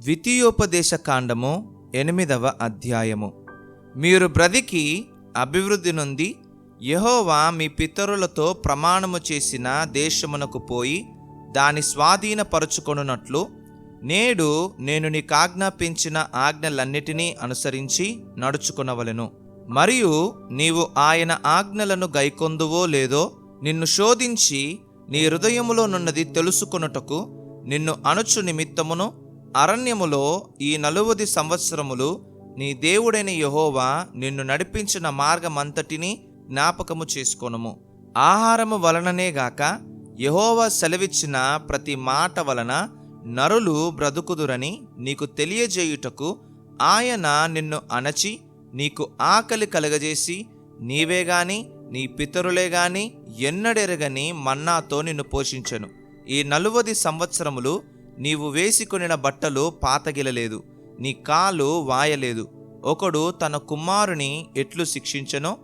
ద్వితీయోపదేశ కాండము ఎనిమిదవ అధ్యాయము. మీరు బ్రతికి అభివృద్ధి నుండి యెహోవా మీ పితరులతో ప్రమాణము చేసిన దేశమునకు పోయి దాని స్వాధీనపరుచుకొనున్నట్లు నేడు నేను నీకు ఆజ్ఞాపించిన ఆజ్ఞలన్నిటినీ అనుసరించి నడుచుకునవలెను. మరియు నీవు ఆయన ఆజ్ఞలను గైకొందువో లేదో నిన్ను శోధించి నీ హృదయములో నున్నది తెలుసుకొనుటకు నిన్ను అణుచు నిమిత్తమును అరణ్యములో ఈ నలువది సంవత్సరములు నీ దేవుడైన యహోవా నిన్ను నడిపించిన మార్గమంతటిని జ్ఞాపకము చేసుకొనుము. ఆహారము వలననే గాక యహోవా సెలవిచ్చిన ప్రతి మాట వలన నరులు బ్రతుకుదురని నీకు తెలియజేయుటకు ఆయన నిన్ను అణచి నీకు ఆకలి కలగజేసి నీవే గాని నీ పితరులే గాని ఎన్నడెరగని మన్నాతో నిన్ను పోషించెను. ఈ నలువది సంవత్సరములు నీవు వేసుకొనిన బట్టలు పాతగిలలేదు నీ కాలు వాయలేదు. ఒకడు తన కుమారుని ఎట్లు శిక్షించనో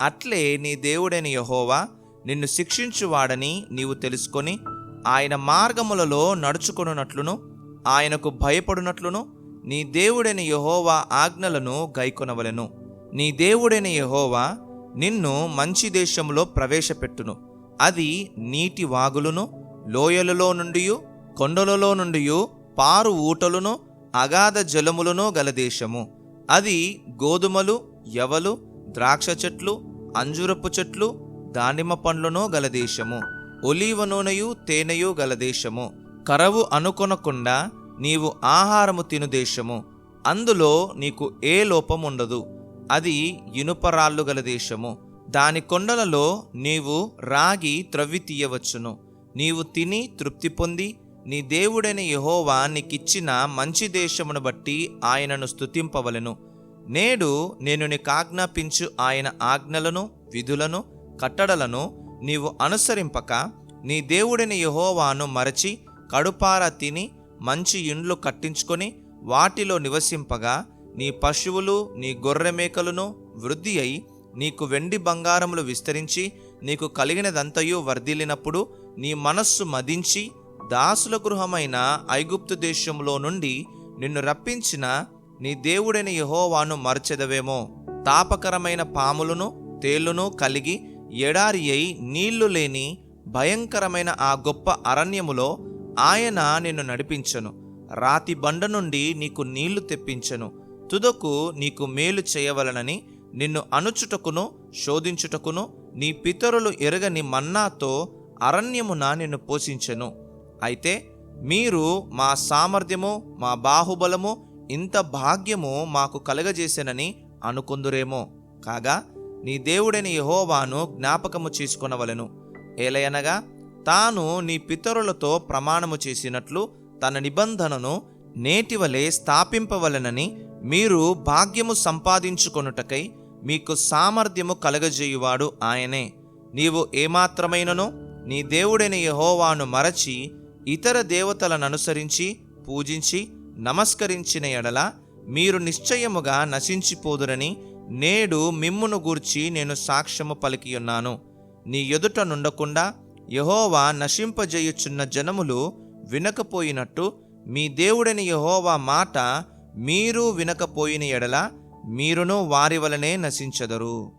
అట్లే నీ దేవుడైన యహోవా నిన్ను శిక్షించువాడని నీవు తెలుసుకొని ఆయన మార్గములలో నడుచుకొనున్నట్లును ఆయనకు భయపడునట్లును నీ దేవుడైన యహోవా ఆజ్ఞలను గైకొనవలెను. నీ దేవుడైన యహోవా నిన్ను మంచి దేశంలో ప్రవేశపెట్టును. అది నీటి వాగులును లోయలలో నుండియు కొండలలో నుండి పారు ఊటలును అగాధ జలములను గల దేశము. అది గోధుమలు యవలు ద్రాక్ష చెట్లు అంజురపు చెట్లు దానిమ్మ పండ్లను గల దేశము. ఒలీవ నూనెయు తేనెయు గల దేశము. కరవు అనుకొనకుండా నీవు ఆహారము తిను దేశము. అందులో నీకు ఏ లోపం ఉండదు. అది ఇనుపరాళ్ళు గల దేశము. దాని కొండలలో నీవు రాగి త్రవ్వి తీయవచ్చును. నీవు తిని తృప్తి పొంది నీ దేవుడైన యహోవా నీకిచ్చిన మంచి దేశమును బట్టి ఆయనను స్తుతింపవలెను. నేడు నేను నీకు ఆజ్ఞాపించు ఆయన ఆజ్ఞలను విధులను కట్టడలను నీవు అనుసరింపక నీ దేవుడిని యహోవాను మరచి కడుపార తిని మంచి ఇండ్లు కట్టించుకొని వాటిలో నివసింపగా నీ పశువులు నీ గొర్రె మేకలను వృద్ధి అయి నీకు వెండి బంగారములు విస్తరించి నీకు కలిగినదంతయు వర్ధిల్లినప్పుడు నీ మనస్సు మదించి దాసుల గృహమైన ఐగుప్తు దేశంలో నుండి నిన్ను రప్పించిన నీ దేవుడైన యహోవాను మరచెదవేమో. తాపకరమైన పాములను తేలును కలిగి ఎడారి అయి నీళ్ళు లేని భయంకరమైన ఆ గొప్ప అరణ్యములో ఆయన నిన్ను నడిపించను. రాతి బండ నుండి నీకు నీళ్ళు తెప్పించను. తుదకు నీకు మేలు చేయవలనని నిన్ను అణుచుటకును శోధించుటకును నీ పితరులు ఎరగని మన్నాతో అరణ్యమున నిన్ను పోషించెను. అయితే మీరు మా సామర్థ్యము మా బాహుబలము ఇంత భాగ్యము మాకు కలగజేసెనని అనుకుందురేమో. కాగా నీ దేవుడైన యహోవాను జ్ఞాపకము చేసుకొనవలెను. ఏలయనగా తాను నీ పితరులతో ప్రమాణము చేసినట్లు తన నిబంధనను నేటివలే స్థాపింపవలనని మీరు భాగ్యము సంపాదించుకొనుటకై మీకు సామర్థ్యము కలగజేయువాడు ఆయనే. నీవు ఏమాత్రమైనను నీ దేవుడైన యహోవాను మరచి ఇతర దేవతలను అనుసరించి పూజించి నమస్కరించిన ఎడల మీరు నిశ్చయముగా నశించిపోదురని నేడు మిమ్మును గూర్చి నేను సాక్ష్యము పలికియున్నాను. నీ ఎదుట నుండకుండా యహోవా నశింపజేయుచున్న జనములు వినకపోయినట్టు మీ దేవుడని యహోవా మాట మీరు వినకపోయిన ఎడల మీరును వారి వలనే నశించదరు.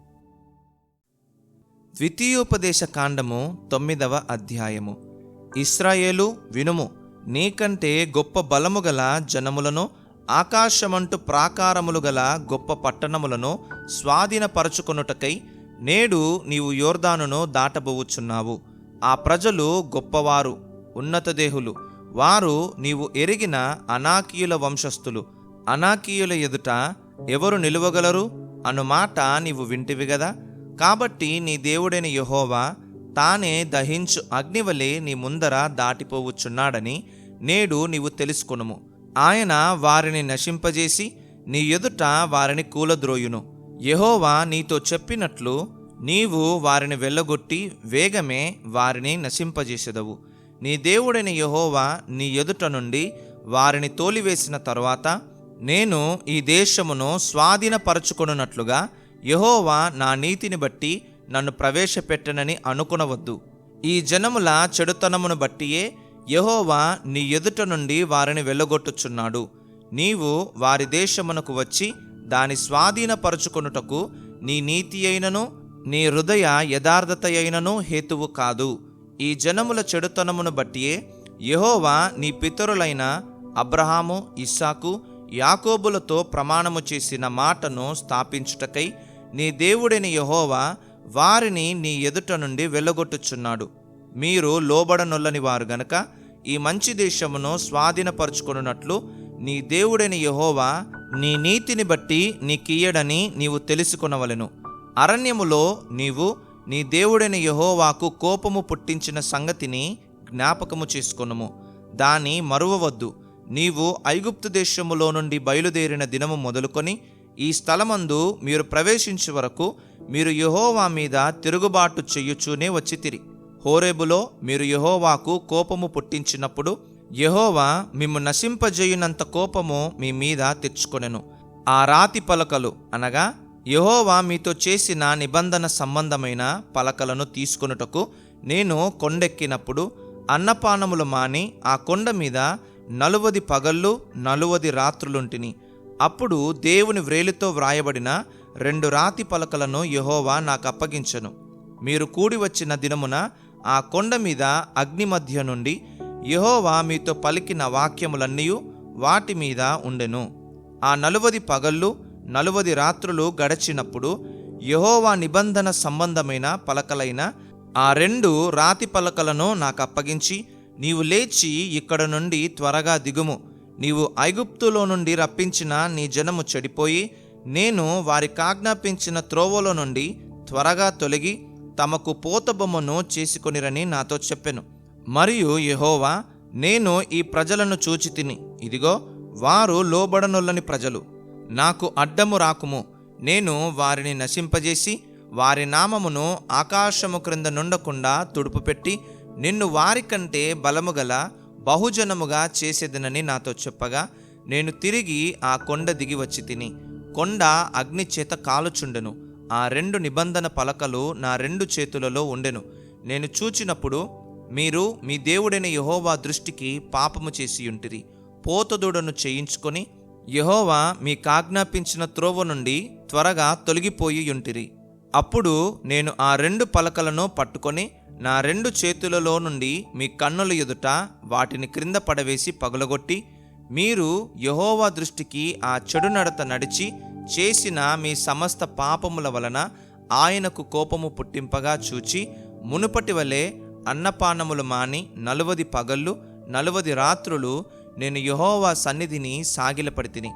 ద్వితీయోపదేశ కాండము తొమ్మిదవ అధ్యాయము. ఇస్రాయేలు వినుము నీకంటే గొప్ప బలము గల జనములను ఆకాశమంటు ప్రాకారములు గల గొప్ప పట్టణములను స్వాధీనపరచుకొనుటకై నేడు నీవు యోర్దానును దాటబోవుచున్నావు ఆ ప్రజలు గొప్పవారు ఉన్నతదేహులు వారు నీవు ఎరిగిన అనాకీయుల వంశస్థులు. అనాకీయుల ఎదుట ఎవరు నిలువగలరు? అను మాట నీవు వింటివి గదా? కాబట్టి నీ దేవుడైన యహోవా తానే దహించు అగ్నివలే నీ ముందర దాటిపోవచ్చున్నాడని నేడు నీవు తెలుసుకొనుము. ఆయన వారిని నశింపజేసి నీ ఎదుట వారిని కూలద్రోయును. యహోవా నీతో చెప్పినట్లు నీవు వారిని వెళ్ళగొట్టి వేగమే వారిని నశింపజేసెదవు. నీ దేవుడైన యహోవా నీ ఎదుట నుండి వారిని తోలివేసిన తరువాత నేను ఈ దేశమును స్వాధీనపరచుకొనున్నట్లుగా యహోవా నా నీతిని బట్టి నన్ను ప్రవేశపెట్టనని అనుకునవద్దు. ఈ జనముల చెడుతనమును బట్టియే యహోవా నీ ఎదుట నుండి వారిని వెళ్ళగొట్టుచున్నాడు నీవు వారి దేశమునకు వచ్చి దాని స్వాధీనపరుచుకొనుటకు నీ నీతి అయినను నీ హృదయ యథార్థత అయినను హేతువు కాదు. ఈ జనముల చెడుతనమును బట్టియే యహోవా నీ పితరులైన అబ్రహాము ఇస్సాకు యాకోబులతో ప్రమాణము చేసిన మాటను స్థాపించుటకై నీ దేవుడైన యహోవా వారిని నీ ఎదుట నుండి వెళ్ళగొట్టుచున్నాడు. మీరు లోబడనొల్లని వారు గనక ఈ మంచి దేశమును స్వాధీనపరుచుకున్నట్లు నీ దేవుడని యహోవా నీ నీతిని బట్టి నీకియ్యడని నీవు తెలుసుకొనవలెను. అరణ్యములో నీవు నీ దేవుడైన యహోవాకు కోపము పుట్టించిన సంగతిని జ్ఞాపకము చేసుకొనుము. దాని మరువవద్దు. నీవు ఐగుప్తు దేశములో నుండి బయలుదేరిన దినము మొదలుకొని ఈ స్థలమందు మీరు ప్రవేశించే వరకు మీరు యహోవా మీద తిరుగుబాటు చెయ్యుచూనే వచ్చితిరి. హోరేబులో మీరు యహోవాకు కోపము పుట్టించినప్పుడు యహోవా మిమ్ము నశింపజేయునంత కోపము మీ మీద తెచ్చుకొనెను. ఆ రాతి పలకలు అనగా యహోవా మీతో చేసిన నిబంధన సంబంధమైన పలకలను తీసుకొనుటకు నేను కొండెక్కినప్పుడు అన్నపానములు మాని ఆ కొండ మీద నలువది పగళ్ళు నలువది రాత్రులుంటిని. అప్పుడు దేవుని వ్రేలితో వ్రాయబడిన రెండు రాతి పలకలను యహోవా నాకు అప్పగించెను మీరు కూడి వచ్చిన దినమున ఆ కొండ మీద అగ్ని మధ్య నుండి యహోవా మీతో పలికిన వాక్యములన్నీ వాటి మీద ఉండెను. ఆ నలువది పగళ్ళు నలువది రాత్రులు గడచినప్పుడు యహోవా నిబంధన సంబంధమైన పలకలైన ఆ రెండు రాతి పలకలను నాకు అప్పగించి నీవు లేచి ఇక్కడ నుండి త్వరగా దిగుము. నీవు ఐగుప్తులో నుండి రప్పించిన నీ జనము చెడిపోయి నేను వారికి ఆజ్ఞాపించిన త్రోవలో నుండి త్వరగా తొలగి తమకు పోతబొమ్మను చేసుకొనిరని నాతో చెప్పెను. మరియు యహోవా నేను ఈ ప్రజలను చూచి తిని ఇదిగో వారు లోబడనొల్లని ప్రజలు. నాకు అడ్డము రాకుము. నేను వారిని నశింపజేసి వారి నామమును ఆకాశము క్రింద నుండకుండా తుడుపుపెట్టి నిన్ను వారికంటే బలము గల బహుజనముగా చేసేదనని నాతో చెప్పగా నేను తిరిగి ఆ కొండ దిగి వచ్చి తిని కొండ అగ్ని చేత కాలుచుండెను. ఆ రెండు నిబంధన పలకలు నా రెండు చేతులలో ఉండెను. నేను చూచినప్పుడు మీరు మీ దేవుడైన యహోవా దృష్టికి పాపము చేసి ఉంటిరి పోతదూడను చేయించుకొని మీ కాజ్ఞాపించిన త్రోవ నుండి త్వరగా తొలగిపోయి ఉంటిరి అప్పుడు నేను ఆ రెండు పలకలను పట్టుకొని నా రెండు చేతులలో నుండి మీ కన్నుల ఎదుట వాటిని క్రింద పడవేసి పగులగొట్టి మీరు యహోవా దృష్టికి ఆ చెడు నడత నడిచి చేసిన మీ సమస్త పాపముల వలన ఆయనకు కోపము పుట్టింపగా చూచి మునుపటి వలె అన్నపానములు మాని నలువది పగళ్ళు నలువది రాత్రులు నేను యహోవా సన్నిధిని సాగిలపడితిని.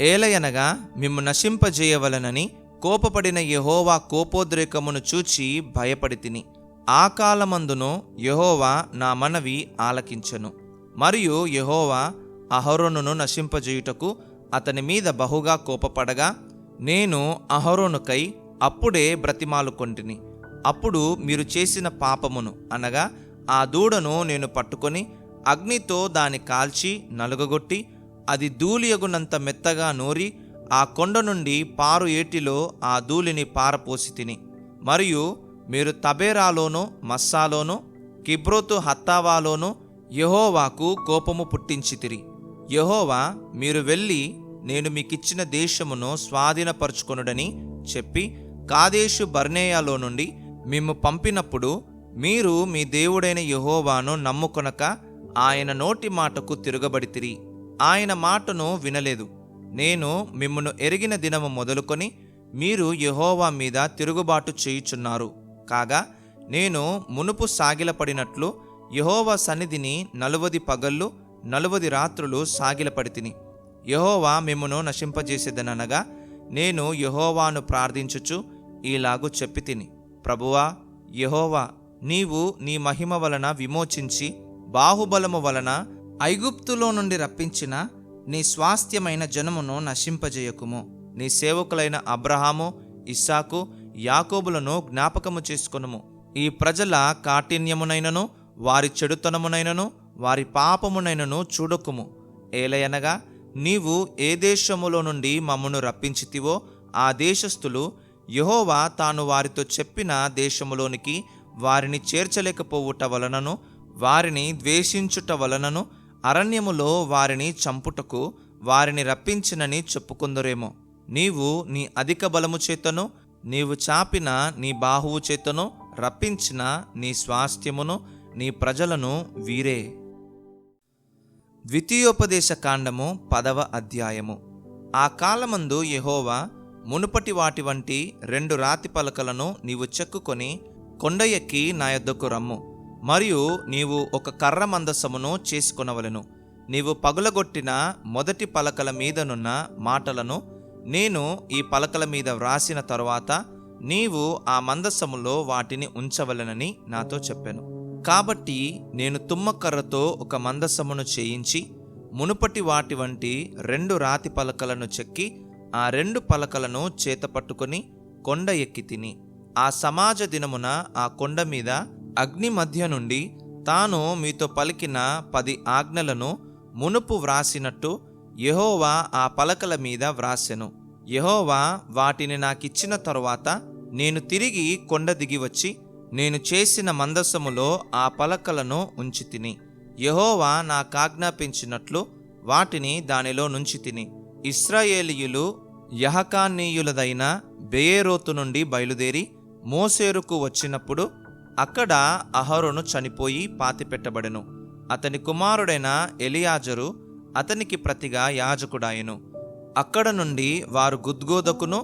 ఏలయనగా మిమ్ము నశింపజేయవలనని కోపపడిన యహోవా కోపోద్రేకమును చూచి భయపడితిని. ఆ కాలమందును యహోవా నా మనవి ఆలకించను. మరియు యహోవా అహరోనును నశింపజేయుటకు అతని మీద బహుగా కోపపడగా నేను అహరోనుకై అప్పుడే బ్రతిమాలుకొంటిని. అప్పుడు మీరు చేసిన పాపమును అనగా ఆ దూడను నేను పట్టుకొని అగ్నితో దాని కాల్చి నలుగగొట్టి అది ధూళియగునంత మెత్తగా నూరి ఆ కొండ నుండి పారు ఏటిలో ఆ ధూళిని పారపోసి తిని. మరియు మీరు తబేరాలోనో మస్సాలోనో కిబ్రోతు హత్తావాలోనో యెహోవాకు కోపము పుట్టించితిరి యహోవా మీరు వెళ్ళి నేను మీకిచ్చిన దేశమును స్వాధీనపరుచుకొనుడని చెప్పి కాదేశు బర్నేయాలో నుండి మిమ్ము పంపినప్పుడు మీరు మీ దేవుడైన యహోవాను నమ్ముకొనక ఆయన నోటి మాటకు తిరగబడితిరి. ఆయన మాటను వినలేదు. నేను మిమ్మను ఎరిగిన దినము మొదలుకొని మీరు యహోవా మీద తిరుగుబాటు చేయుచున్నారు. కాగా నేను మునుపు సాగిలపడినట్లు యహోవా సన్నిధిని నలువది పగళ్ళు నలువది రాత్రులు సాగిలపడితిని. యహోవా మిమ్మును నశింపజేసేదనగా నేను యహోవాను ప్రార్థించుచు ఈలాగు చెప్పి తిని ప్రభువా యహోవా నీవు నీ మహిమ వలన విమోచించి బాహుబలము వలన ఐగుప్తులో నుండి రప్పించిన నీ స్వాస్థ్యమైన జనమును నశింపజేయకుము. నీ సేవకులైన అబ్రహాము ఇస్సాకు యాకోబులను జ్ఞాపకము చేసుకొనుము. ఈ ప్రజల కాఠిన్యమునైనను వారి చెడుతనమునైనను వారి పాపమునైనను చూడకుము. ఏలయనగా నీవు ఏ దేశములో నుండి మమ్మను రప్పించితివో ఆ దేశస్థులు యహోవా తాను వారితో చెప్పిన దేశములోనికి వారిని చేర్చలేకపోవుట వలనను వారిని ద్వేషించుట వలనను అరణ్యములో వారిని చంపుటకు వారిని రప్పించినని చెప్పుకుందరేమో. నీవు నీ అధిక బలము చేతను నీవు చాపిన నీ బాహువు చేతను రప్పించిన నీ స్వాస్థ్యమును నీ ప్రజలను వీరే. ద్వితీయోపదేశ కాండము పదవ అధ్యాయము. ఆ కాలమందు యహోవా మునుపటి వాటి వంటి రెండు రాతి పలకలను నీవు చెక్కుకొని కొండ ఎక్కి నా యొద్దకు రమ్ము. మరియు నీవు ఒక కర్ర మందసమును చేసుకొనవలెను. నీవు పగులగొట్టిన మొదటి పలకల మీదనున్న మాటలను నేను ఈ పలకల మీద వ్రాసిన తరువాత నీవు ఆ మందసములో వాటిని ఉంచవలెనని నాతో చెప్పాను. కాబట్టి నేను తుమ్మకర్రతో ఒక మందసమును చేయించి మునుపటి వాటి వంటి రెండు రాతి పలకలను చెక్కి ఆ రెండు పలకలను చేతపట్టుకొని కొండ ఎక్కి తిని. ఆ సమాజ దినమున ఆ కొండ మీద అగ్ని మధ్య నుండి తాను మీతో పలికిన పది ఆజ్ఞలను మునుపు వ్రాసినట్టు యహోవా ఆ పలకల మీద వ్రాసెను. యహోవా వాటిని నాకిచ్చిన తరువాత నేను తిరిగి కొండ దిగి వచ్చి నేను చేసిన మందసములో ఆ పలకలను ఉంచి తిని. యెహోవా నాకాజ్ఞాపించినట్లు వాటిని దానిలో నుంచి తిని. ఇస్రాయేలీయులు యహకానీయులదైన బెయేరోతు నుండి బయలుదేరి మోసేరుకు వచ్చినప్పుడు అక్కడ అహరోను చనిపోయి పాతిపెట్టబడెను. అతని కుమారుడైన ఎలియాజరు అతనికి ప్రతిగా యాజకుడాయెను. అక్కడ నుండి వారు గుద్గోదకును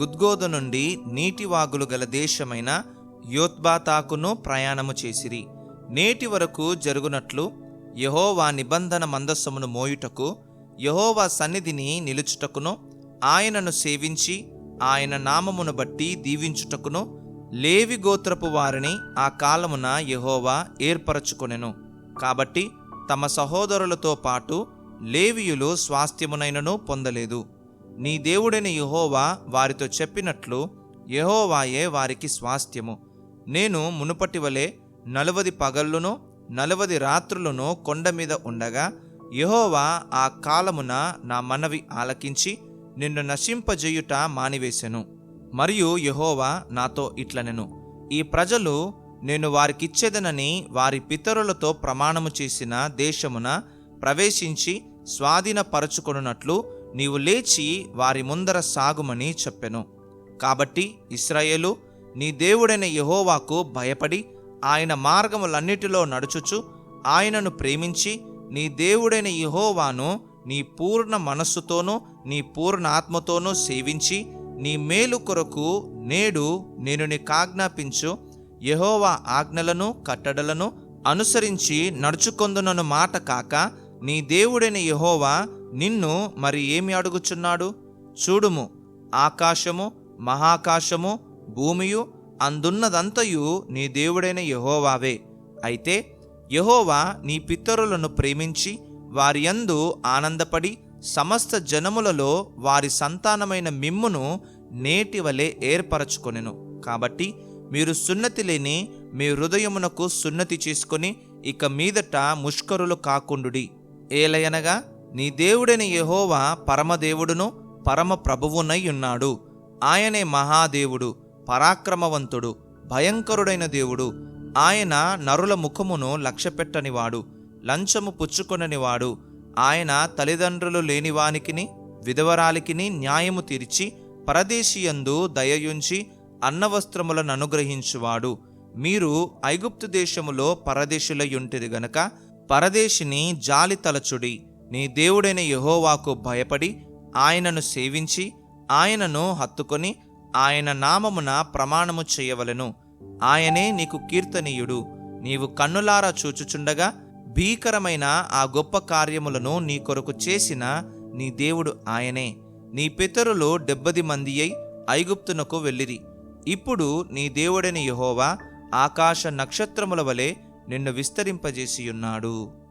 గుద్గోద నుండి నీటివాగులు గల దేశమైన యోత్బాతాకును ప్రయాణము చేసిరి. నేటి వరకు జరుగునట్లు యహోవా నిబంధన మందస్సమును మోయుటకు యహోవా సన్నిధిని నిలుచుటకును ఆయనను సేవించి ఆయన నామమును బట్టి దీవించుటకును లేవి గోత్రపు వారిని ఆ కాలమున యహోవా ఏర్పరచుకొనెను. కాబట్టి తమ సహోదరులతో పాటు లేవియులు స్వాస్థ్యమునైనను పొందలేదు. నీ దేవుడైన యహోవా వారితో చెప్పినట్లు యహోవాయే వారికి స్వాస్థ్యము. నేను మునుపటి వలె నలువది పగళ్ళునో నలువది రాత్రులను కొండ మీద ఉండగా యహోవా ఆ కాలమున నా మనవి ఆలకించి నిన్ను నశింపజేయుట మానివేశెను. మరియు యహోవా నాతో ఇట్లనెను. ఈ ప్రజలు నేను వారికిచ్చేదనని వారి పితరులతో ప్రమాణము చేసిన దేశమున ప్రవేశించి స్వాధీనపరచుకొనున్నట్లు నీవు లేచి వారి ముందర సాగుమని చెప్పెను. కాబట్టి ఇస్రాయేలు నీ దేవుడైన యహోవాకు భయపడి ఆయన మార్గములన్నిటిలో నడుచుచు ఆయనను ప్రేమించి నీ దేవుడైన యహోవాను నీ పూర్ణ మనస్సుతోనూ నీ పూర్ణ ఆత్మతోనూ సేవించి నీ మేలు కొరకు నేడు నేను నీకాజ్ఞాపించు యహోవా ఆజ్ఞలను కట్టడలను అనుసరించి నడుచుకొందునను మాట కాక నీ దేవుడైన యహోవా నిన్ను మరి ఏమి అడుగుచున్నాడు? చూడుము ఆకాశము మహాకాశము భూమియు అందున్నదంతయు నీ దేవుడైన యహోవావే. అయితే యహోవా నీ పితరులను ప్రేమించి వారి యందు ఆనందపడి సమస్త జనములలో వారి సంతానమైన మిమ్మును నేటి వలె ఏర్పరచుకొనెను. కాబట్టి మీరు సున్నతి లేని మీ హృదయమునకు సున్నతి చేసుకొని ఇక మీదట ముష్కరులు కాకుండుడి. ఏలయనగా నీ దేవుడైన యహోవా పరమదేవుడును పరమ ప్రభువునై ఉన్నాడు. ఆయనే మహాదేవుడు. పరాక్రమవంతుడు భయంకరుడైన దేవుడు ఆయన నరుల ముఖమును లక్ష్యపెట్టనివాడు లంచము పుచ్చుకొననివాడు ఆయన తల్లిదండ్రులు లేనివానికిని విధవరాలికిని న్యాయము తీర్చి పరదేశీయందు దయయుంచి అన్నవస్త్రములను అనుగ్రహించువాడు. మీరు ఐగుప్తు దేశములో పరదేశులయుంటిరి గనక పరదేశిని జాలి తలచుడి. నీ దేవుడైన యెహోవాకు భయపడి ఆయనను సేవించి ఆయనను హత్తుకొని ఆయన నామమున ప్రమాణము చేయవలెను. ఆయనే నీకు కీర్తనీయుడు. నీవు కన్నులారా చూచుచుండగా భీకరమైన ఆ గొప్ప కార్యములను నీ కొరకు చేసిన నీ దేవుడు ఆయనే. నీ పితరులు డెబ్బది మంది అయి ఐగుప్తునకు వెళ్ళిరి. ఇప్పుడు నీ దేవుడని యహోవా ఆకాశ నక్షత్రముల వలె నిన్ను విస్తరింపజేసియున్నాడు.